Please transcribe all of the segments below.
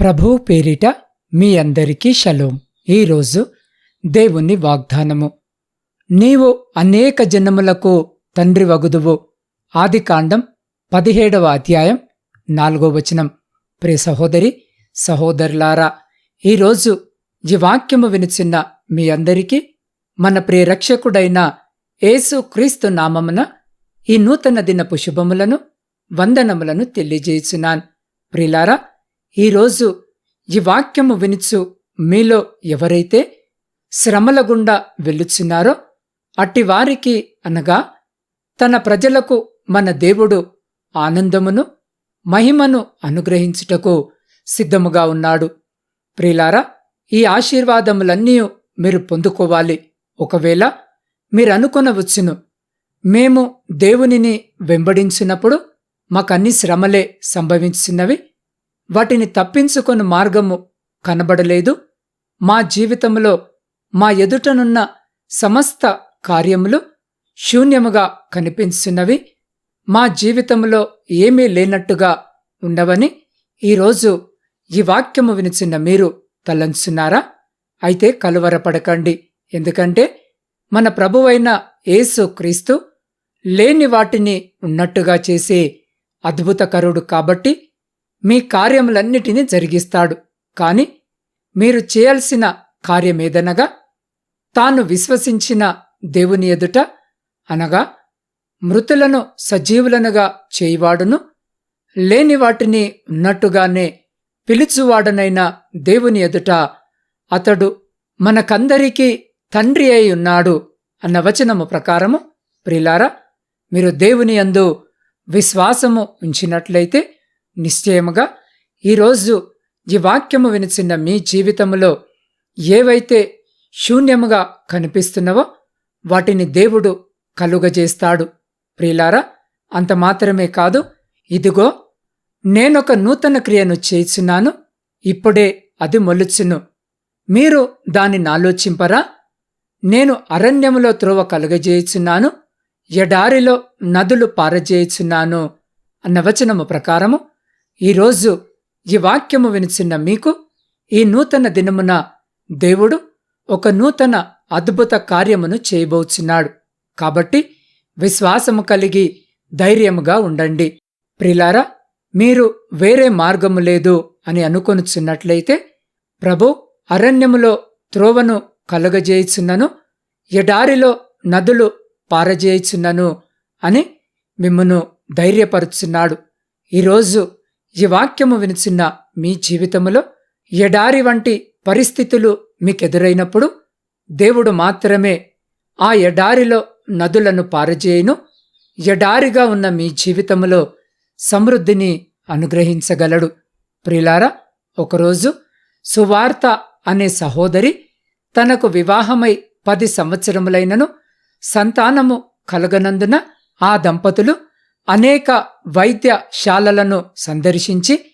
ప్రభువు పేరిట మీ అందరికీ షలోం. ఈరోజు దేవుని వాగ్దానము. నీవు అనేక జనములకు తండ్రి వగుదువు. ఆదికాండం పదిహేడవ అధ్యాయం నాలుగో వచనం. ప్రే సహోదరి సహోదరులారా ఈరోజు ఈ వాక్యము వినిచిన్న మీ అందరికీ మన ప్రియరక్షకుడైన యేసు క్రీస్తు నామమున ఈ నూతన దినపు శుభములను వందనములను తెలియజేయుచున్నాను ప్రిలారా ఈరోజు ఈ వాక్యము వినుచు మీలో ఎవరైతే శ్రమల గుండా వెళ్ళుచున్నారో అట్టివారికి అనగా తన ప్రజలకు మన దేవుడు ఆనందమును మహిమను అనుగ్రహించుటకు సిద్ధముగా ఉన్నాడు. ప్రిలారా ఈ ఆశీర్వాదములన్నీ మీరు పొందుకోవాలి. ఒకవేళ మీరనుకొనవచ్చును మేము దేవునిని వెంబడించినప్పుడు మాకన్ని శ్రమలే సంభవించినవి. వాటిని తప్పించుకొని మార్గము కనబడలేదు. మా జీవితంలో మా ఎదుటనున్న సమస్త కార్యములు శూన్యముగా కనిపించున్నవి మా జీవితంలో ఏమీ లేనట్టుగా ఉండవని ఈరోజు ఈ వాక్యము వినిచిన మీరు తలంచున్నారా? అయితే కలువరపడకండి. ఎందుకంటే మన ప్రభువైన యేసు క్రీస్తు లేని వాటిని ఉన్నట్టుగా చేసే అద్భుతకరుడు కాబట్టి మీ కార్యములన్నిటినీ జరిగిస్తాడు. కాని మీరు చేయాల్సిన కార్యమేదనగా తాను విశ్వసించిన దేవుని ఎదుట అనగా మృతులను సజీవులనుగా చేయివాడును లేని వాటిని ఉన్నట్టుగానే పిలుచువాడనైన దేవుని ఎదుట అతడు మనకందరికీ తండ్రి అయి ఉన్నాడు అన్న వచనము ప్రకారము ప్రిలారా మీరు దేవుని యందు విశ్వాసము ఉంచినట్లయితే నిశ్చయముగా ఈరోజు ఈ వాక్యము వినిచిన మీ జీవితంలో ఏవైతే శూన్యముగా కనిపిస్తున్నవో వాటిని దేవుడు కలుగజేస్తాడు. ప్రియులారా అంత మాత్రమే కాదు ఇదిగో నేనొక నూతన క్రియను చేస్తున్నాను ఇప్పుడే అది మొలుచును. మీరు దానిని ఆలోచింపరా? నేను అరణ్యములో త్రోవ కలుగజేయుచున్నాను ఎడారిలో నదులు పారజేయుచున్నాను అన్న వచనము ప్రకారము ఈరోజు ఈ వాక్యము వినిచిన్న మీకు ఈ నూతన దినమున దేవుడు ఒక నూతన అద్భుత కార్యమును చేయబోచున్నాడు. కాబట్టి విశ్వాసము కలిగి ధైర్యముగా ఉండండి. ప్రిలారా మీరు వేరే మార్గము లేదు అని అనుకొనుచున్నట్లయితే ప్రభు అరణ్యములో త్రోవను కలుగజేయుచున్నను ఎడారిలో నదులు పారజేయుచున్నను అని మిమ్మును ధైర్యపరుచున్నాడు. ఈరోజు ఈ వాక్యము వినిచిన్న మీ జీవితములో ఎడారి వంటి పరిస్థితులు మీకెదురైనప్పుడు దేవుడు మాత్రమే ఆ ఎడారిలో నదులను పారజేయును. ఎడారిగా ఉన్న మీ జీవితములో సమృద్ధిని అనుగ్రహించగలడు. ప్రిలారా ఒకరోజు సువార్త అనే సహోదరి తనకు వివాహమై పది సంవత్సరములైనను సంతానము కలగనందున ఆ దంపతులు అనేక వైద్యశాలలను సందర్శించి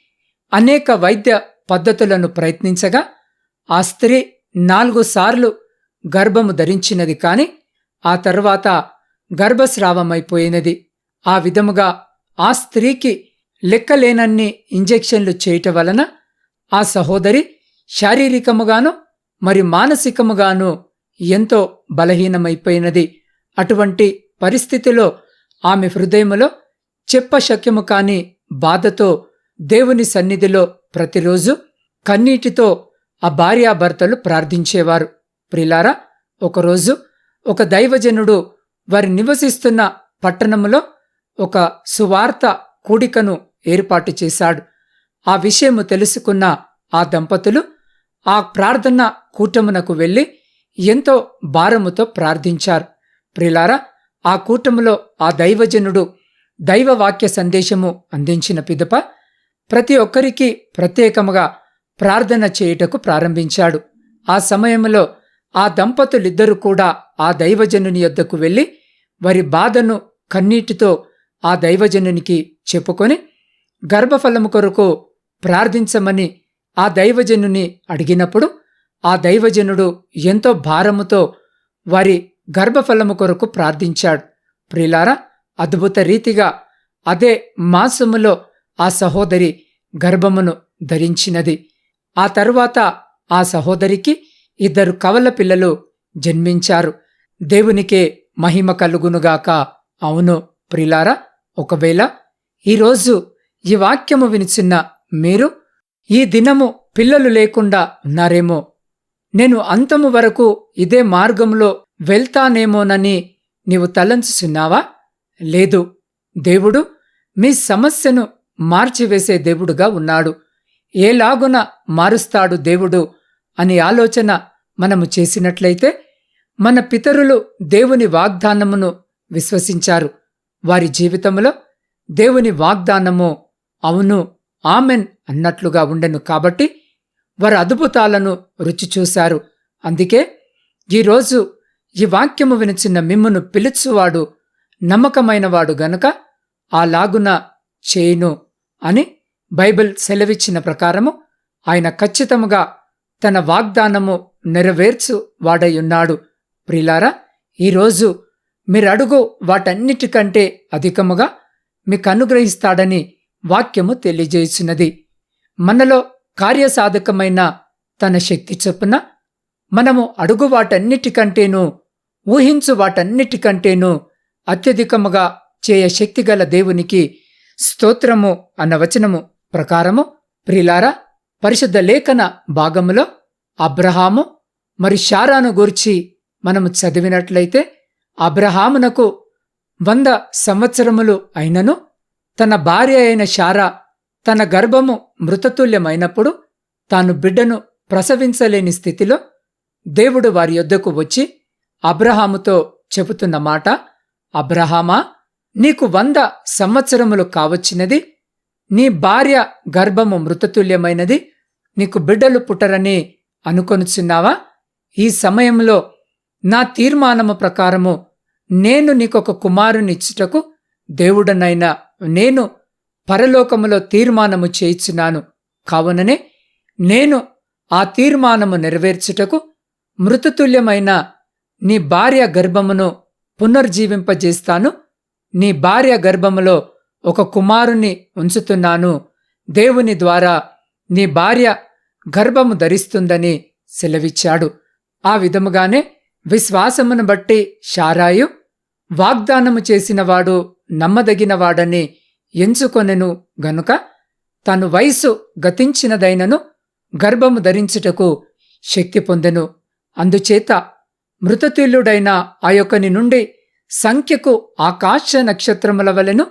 అనేక వైద్య పద్ధతులను ప్రయత్నించగా ఆ స్త్రీ నాలుగు సార్లు గర్భము ధరించినది కాని ఆ తర్వాత గర్భస్రావమైపోయినది. ఆ విధముగా ఆ స్త్రీకి లెక్కలేనన్ని ఇంజెక్షన్లు చేయటం వలన ఆ సహోదరి శారీరకముగాను మరి మానసికముగాను ఎంతో బలహీనమైపోయినది. అటువంటి పరిస్థితిలో ఆమె హృదయములో చెప్పశక్యము కాని బాధతో దేవుని సన్నిధిలో ప్రతిరోజు కన్నీటితో ఆ భార్యాభర్తలు ప్రార్థించేవారు. ప్రిలారా ఒకరోజు ఒక దైవజనుడు వారి నివసిస్తున్న పట్టణములో ఒక సువార్త కూడికను ఏర్పాటు చేశాడు. ఆ విషయము తెలుసుకున్న ఆ దంపతులు ఆ ప్రార్థన కూటమునకు వెళ్ళి ఎంతో భారముతో ప్రార్థించారు. ప్రిలారా ఆ కూటములో ఆ దైవజనుడు దైవవాక్య సందేశము అందించిన పిదప ప్రతి ఒక్కరికి ప్రత్యేకముగా ప్రార్థన చేయుటకు ప్రారంభించాడు. ఆ సమయంలో ఆ దంపతులిద్దరూ కూడా ఆ దైవజనుని యొద్దకు వెళ్ళి వారి బాధను కన్నీటితో ఆ దైవజనునికి చెప్పుకొని గర్భఫలము కొరకు ప్రార్థించమని ఆ దైవజనుని అడిగినప్పుడు ఆ దైవజనుడు ఎంతో భారముతో వారి గర్భఫలము కొరకు ప్రార్థించాడు. ప్రిలారా అద్భుత రీతిగా అదే మాసములో ఆ సహోదరి గర్భమును ధరించినది. ఆ తరువాత ఆ సహోదరికి ఇద్దరు కవల పిల్లలు జన్మించారు. దేవునికే మహిమ కలుగునుగాక. అవును ప్రిలారా ఒకవేళ ఈరోజు ఈ వాక్యము వినిచిన్న మీరు ఈ దినము పిల్లలు లేకుండా ఉన్నారేమో. నేను అంతము వరకు ఇదే మార్గంలో వెళ్తానేమోనని నీవు తలంచుచున్నావా? లేదు దేవుడు మీ సమస్యను మార్చివేసే దేవుడుగా ఉన్నాడు. ఏలాగున మారుస్తాడు దేవుడు అని ఆలోచన మనము చేసినట్లయితే మన పితరులు దేవుని వాగ్దానమును విశ్వసించారు. వారి జీవితంలో దేవుని వాగ్దానము అవును ఆమెన్ అన్నట్లుగా ఉండెను కాబట్టి వారు అద్భుతాలను రుచి చూశారు. అందుకే ఈరోజు ఈ వాక్యము వినిచిన మిమ్మును పిలుచువాడు నమ్మకమైనవాడు గనుక ఆ లాగున చేయును అని బైబిల్ సెలవిచ్చిన ప్రకారము ఆయన ఖచ్చితముగా తన వాగ్దానము నెరవేర్చు వాడయున్నాడు ప్రిలారా ఈరోజు మీరడుగు వాటన్నిటికంటే అధికముగా మీకు అనుగ్రహిస్తాడని వాక్యము తెలియజేయుచున్నది. మనలో కార్యసాధకమైన తన శక్తి చొప్పున మనము అడుగు వాటన్నిటికంటేనూ ఊహించు వాటన్నిటికంటేనూ అత్యధికముగా చేయ శక్తిగల దేవునికి స్తోత్రము అన్న వచనము ప్రకారము ప్రిలారా పరిశుద్ధ లేఖన భాగములో అబ్రహాము మరి షారాను గూర్చి మనము చదివినట్లయితే అబ్రహామునకు వంద సంవత్సరములు అయినను తన భార్య అయిన షారా తన గర్భము మృతతుల్యమైనప్పుడు తాను బిడ్డను ప్రసవించలేని స్థితిలో దేవుడు వారి యొద్దకు వచ్చి అబ్రహాముతో చెబుతున్న మాట అబ్రహామా నీకు వంద సంవత్సరములు కావచ్చినది నీ భార్య గర్భము మృతతుల్యమైనది నీకు బిడ్డలు పుట్టరని అనుకొనుచున్నావా? ఈ సమయంలో నా తీర్మానము ప్రకారము నేను నీకొక కుమారునిచ్చుటకు దేవుడనైనా నేను పరలోకములో తీర్మానము చేయిచున్నాను. కావుననే నేను ఆ తీర్మానము నెరవేర్చుటకు మృతతుల్యమైన నీ భార్య గర్భమును పునర్జీవింపజేస్తాను. నీ భార్య గర్భములో ఒక కుమారుణ్ణి ఉంచుతున్నాను. దేవుని ద్వారా నీ భార్య గర్భము ధరిస్తుందని సెలవిచ్చాడు. ఆ విధముగానే విశ్వాసమును బట్టి షారాయు వాగ్దానము చేసినవాడు నమ్మదగినవాడని ఎంచుకొనెను గనుక తను వయసు గతించినదైనను గర్భము ధరించుటకు శక్తి పొందెను. అందుచేత మృతతుల్యుడైన ఆ యొక్కని నుండి సంఖ్యకు ఆకాశ నక్షత్రముల వలెను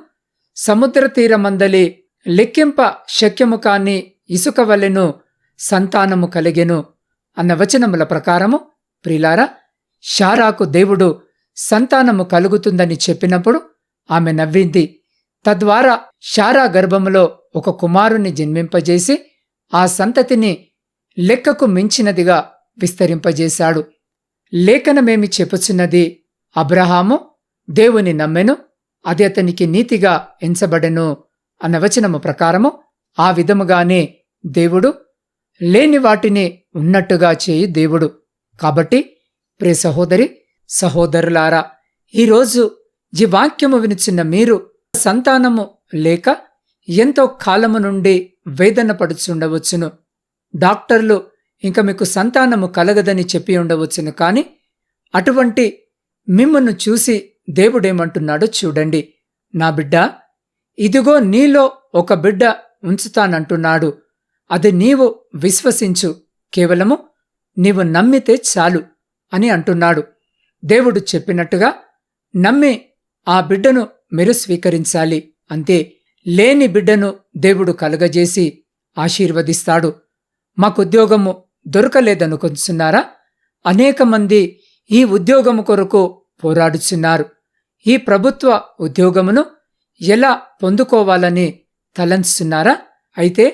సముద్ర తీరమందలి లెక్కింప శక్యము కాని ఇసుక వలెను సంతానము కలిగెను అన్న వచనముల ప్రకారము ప్రిలారా షారాకు దేవుడు సంతానము కలుగుతుందని చెప్పినప్పుడు ఆమె నవ్వింది. తద్వారా షారా గర్భములో ఒక కుమారుని జన్మింపజేసి ఆ సంతతిని లెక్కకు మించినదిగా విస్తరింపజేశాడు. లేఖనమేమి చెప్పుచున్నది? అబ్రహాము దేవుని నమ్మెను అది అతనికి నీతిగా ఎంచబడెను అన్న వచనము ప్రకారము ఆ విధముగానే దేవుడు లేని వాటిని ఉన్నట్టుగా చేయి దేవుడు. కాబట్టి ప్రే సహోదరి సహోదరులారా ఈరోజు ఈ వాక్యము వినిచిన మీరు సంతానము లేక ఎంతో కాలము నుండి వేదన పడుచుండవచ్చును. డాక్టర్లు ఇంక మీకు సంతానము కలగదని చెప్పి ఉండవచ్చును కాని అటువంటి మిమ్మల్ని చూసి దేవుడేమంటున్నాడో చూడండి. నా బిడ్డ ఇదిగో నీలో ఒక బిడ్డ ఉంచుతానంటున్నాడు. అది నీవు విశ్వసించు. కేవలము నీవు నమ్మితే చాలు అని అంటున్నాడు. దేవుడు చెప్పినట్టుగా నమ్మి ఆ బిడ్డను మీరు స్వీకరించాలి. అంతే లేని బిడ్డను దేవుడు కలగజేసి ఆశీర్వదిస్తాడు. మాకుద్యోగము దొరకలేదనుకొంచున్నారా అనేక మంది ఈ ఉద్యోగము కొరకు పోరాడుచున్నారు. ఈ ప్రభుత్వ ఉద్యోగమును ఎలా పొందుకోవాలని తలంచుతున్నారా? అయితే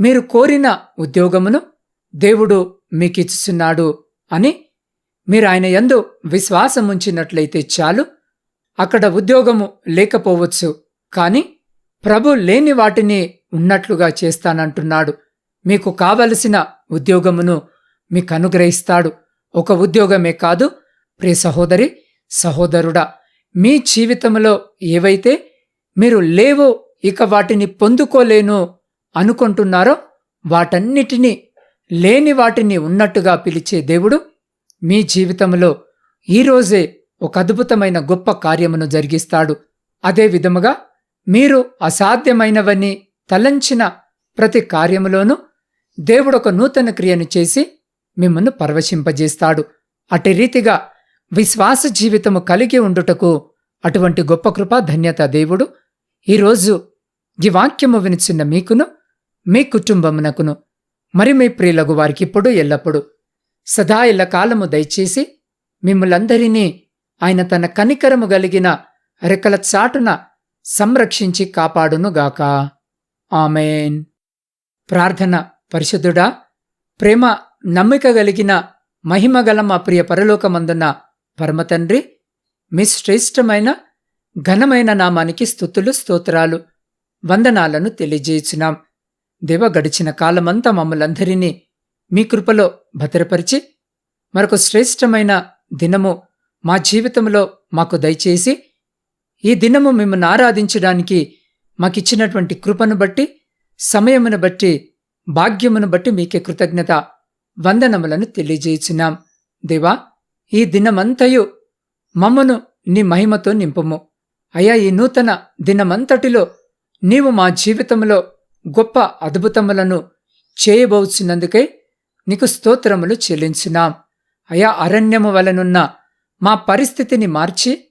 మీరు కోరిన ఉద్యోగమును దేవుడు మీకిచ్చుచున్నాడు అని మీరు ఆయన యందు విశ్వాసముంచినట్లయితే చాలు. అక్కడ ఉద్యోగము లేకపోవచ్చు. కాని ప్రభు లేని వాటిని ఉన్నట్లుగా చేస్తానంటున్నాడు. మీకు కావలసిన ఉద్యోగమును మీకు అనుగ్రహిస్తాడు ఒక ఉద్యోగమే కాదు ప్రియ సహోదరి సహోదరుడా మీ జీవితంలో ఏవైతే మీరు లేవో ఇక వాటిని పొందుకోలేను అనుకుంటున్నారో వాటన్నిటినీ లేని వాటిని ఉన్నట్టుగా పిలిచే దేవుడు మీ జీవితంలో ఈరోజే ఒక అద్భుతమైన గొప్ప కార్యమును జరిగిస్తాడు. అదే విధముగా మీరు అసాధ్యమైనవని తలంచిన ప్రతి కార్యములోనూ దేవుడు ఒక నూతన క్రియను చేసి మిమ్మల్ని పరవశింపజేస్తాడు. అటు రీతిగా విశ్వాస జీవితము కలిగి ఉండుటకు అటువంటి గొప్ప కృప ధన్యత దేవుడు ఈరోజు ఈ వాక్యము వినిచిన్న మీకును మీ కుటుంబమునకును మరి మీ ప్రియులకు వారికి ఇప్పుడు ఎల్లప్పుడు సదా ఎల్ల కాలము దయచేసి మిమ్మలందరినీ ఆయన తన కనికరము గలిగిన రెక్కల చాటున సంరక్షించి కాపాడునుగాక. ఆమెన్. ప్రార్థన పరిశుద్ధుడా ప్రేమ నమ్మిక కలిగిన మహిమగల మా ప్రియ పరలోకమందున్న పరమతండ్రి మీ శ్రేష్టమైన ఘనమైన నామానికి స్థుతులు స్తోత్రాలు వందనాలను తెలియజేయుచున్నాం. దేవ గడిచిన కాలమంతా మమ్మలందరినీ మీ కృపలో భద్రపరిచి మరొక శ్రేష్టమైన దినము మా జీవితంలో మాకు దయచేసి ఈ దినము మిమ్మల్ని ఆరాధించడానికి మాకిచ్చినటువంటి కృపను బట్టి సమయమును బట్టి భాగ్యమును బట్టి మీకే కృతజ్ఞత వందనములను తెలియజేయుచున్నాం. దేవా ఈ దినమంతయు మమ్మను నీ మహిమతో నింపుము. అయా ఈ నూతన దినమంతటిలో నీవు మా జీవితంలో గొప్ప అద్భుతములను చేయబోచున్నందుకై నీకు స్తోత్రములు చెల్లించున్నాం. అయా అరణ్యము వలనున్న మా పరిస్థితిని మార్చి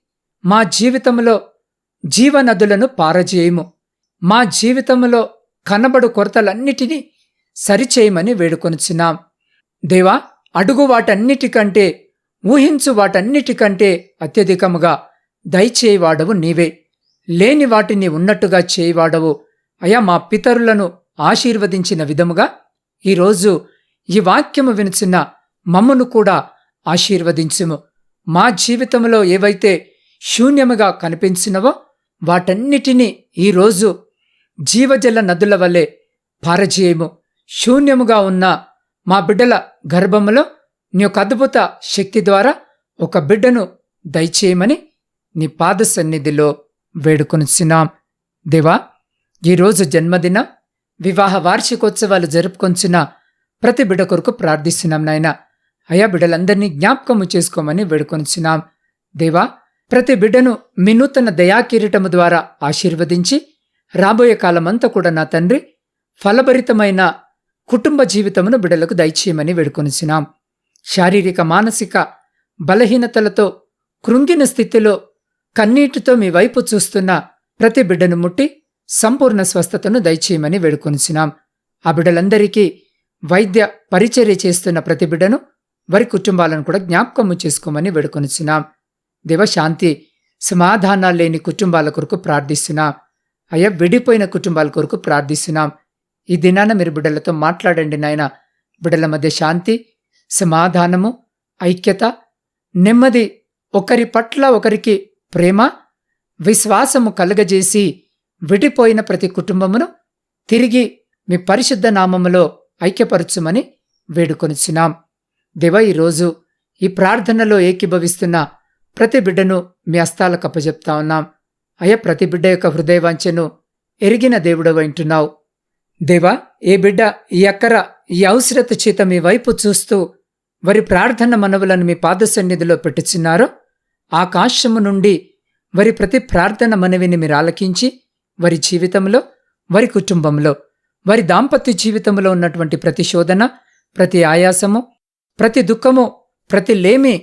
మా జీవితంలో జీవనదులను పారజేయము. మా జీవితంలో కనబడు కొరతలన్నిటినీ సరిచేయమని వేడుకొనుచున్నాం. దేవా అడుగు వాటన్నిటికంటే ఊహించు వాటన్నిటికంటే అత్యధికముగా దయచేయవాడవు నీవే. లేని వాటిని ఉన్నట్టుగా చేయవాడవు. అయా మా పితరులను ఆశీర్వదించిన విధముగా ఈరోజు ఈ వాక్యము వినుచున్న మమ్మను కూడా ఆశీర్వదించుము. మా జీవితంలో ఏవైతే శూన్యముగా కనిపించినవో వాటన్నిటినీ ఈరోజు జీవజల నదుల వలె పారజేయము. శూన్యముగా ఉన్న మా బిడ్డల గర్భములో నీ యొక్క అద్భుత శక్తి ద్వారా ఒక బిడ్డను దయచేయమని నీ పాద సన్నిధిలో వేడుకొనిచున్నాం. దేవా ఈరోజు జన్మదిన వివాహ వార్షికోత్సవాలు జరుపుకొంచిన ప్రతి బిడ్డ కొరకు ప్రార్థిస్తున్నాం నాయన. అయా బిడ్డలందరినీ జ్ఞాపకము చేసుకోమని వేడుకొనిచున్నాం. దేవా ప్రతి బిడ్డను మీ నూతన దయాకిరీటము ద్వారా ఆశీర్వదించి రాబోయే కాలమంతా కూడా నా తండ్రి ఫలభరితమైన కుటుంబ జీవితమును బిడ్డలకు దయచేయమని వేడుకొనిచున్నాం. శారీరక మానసిక బలహీనతలతో కృంగిన స్థితిలో కన్నీటితో మీ వైపు చూస్తున్న ప్రతి బిడ్డను ముట్టి సంపూర్ణ స్వస్థతను దయచేయమని వేడుకొనిచున్నాం. ఆ బిడ్డలందరికీ వైద్య పరిచర్య చేస్తున్న ప్రతి బిడ్డను వారి కుటుంబాలను కూడా జ్ఞాపకము చేసుకోమని వేడుకొనిచున్నాం. దేవశాంతి సమాధానాలు లేని కుటుంబాల కొరకు ప్రార్థిస్తున్నాం. అయ్యా విడిపోయిన కుటుంబాల కొరకు ప్రార్థిస్తున్నాం. ఈ దినాన మీరు బిడ్డలతో మాట్లాడండి నాయన. బిడ్డల మధ్య శాంతి సమాధానము ఐక్యత నెమ్మది ఒకరి పట్ల ఒకరికి ప్రేమ విశ్వాసము కలుగజేసి విడిపోయిన ప్రతి కుటుంబమును తిరిగి మీ పరిశుద్ధ నామములో ఐక్యపరచుమని వేడుకొనిచున్నాం. దేవ ఈరోజు ఈ ప్రార్థనలో ఏకీభవిస్తున్న ప్రతి బిడ్డను మీ హస్తాలకు అప్పజెప్తా ఉన్నాం. అయ్యా ప్రతి బిడ్డ యొక్క హృదయవాంఛను ఎరిగిన దేవుడవ వింటున్నావు దేవా ఏ బిడ్డ ఈ అక్కర ఈ అవసరత చేత మీ వైపు చూస్తూ వారి ప్రార్థన మనవులను మీ పాద సన్నిధిలో పెట్టుచున్నారో ఆకాశము నుండి వారి ప్రతి ప్రార్థన మనవిని మీరు ఆలకించి వారి జీవితంలో వారి కుటుంబంలో వారి దాంపత్య జీవితంలో ఉన్నటువంటి ప్రతి శోధన ప్రతి ఆయాసము ప్రతి దుఃఖము ప్రతి లేమి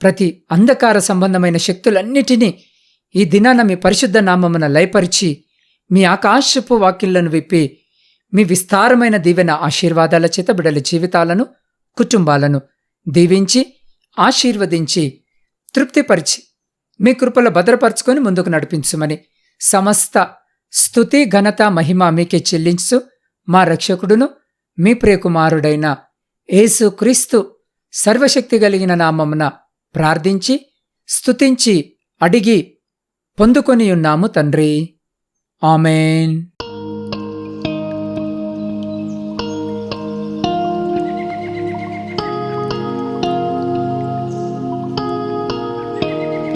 ప్రతి అంధకార సంబంధమైన శక్తులన్నిటినీ ఈ దినాన మీ పరిశుద్ధ నామమున లయపరిచి మీ ఆకాశపు వాకిళ్ళను విప్పి మీ విస్తారమైన దీవెన ఆశీర్వాదాల చేత బిడల జీవితాలను కుటుంబాలను దీవించి ఆశీర్వదించి తృప్తిపరిచి మీ కృపలో భద్రపరుచుకొని ముందుకు నడిపించుమని సమస్త స్థుతి ఘనత మహిమ మీకే చెల్లించు మా రక్షకుడును మీ ప్రియకుమారుడైన ఏసుక్రీస్తు సర్వశక్తి కలిగిన నామమున ప్రార్థించి స్తుతించి అడిగి పొందుకొని ఉన్నాము తండ్రి. ఆమెన్.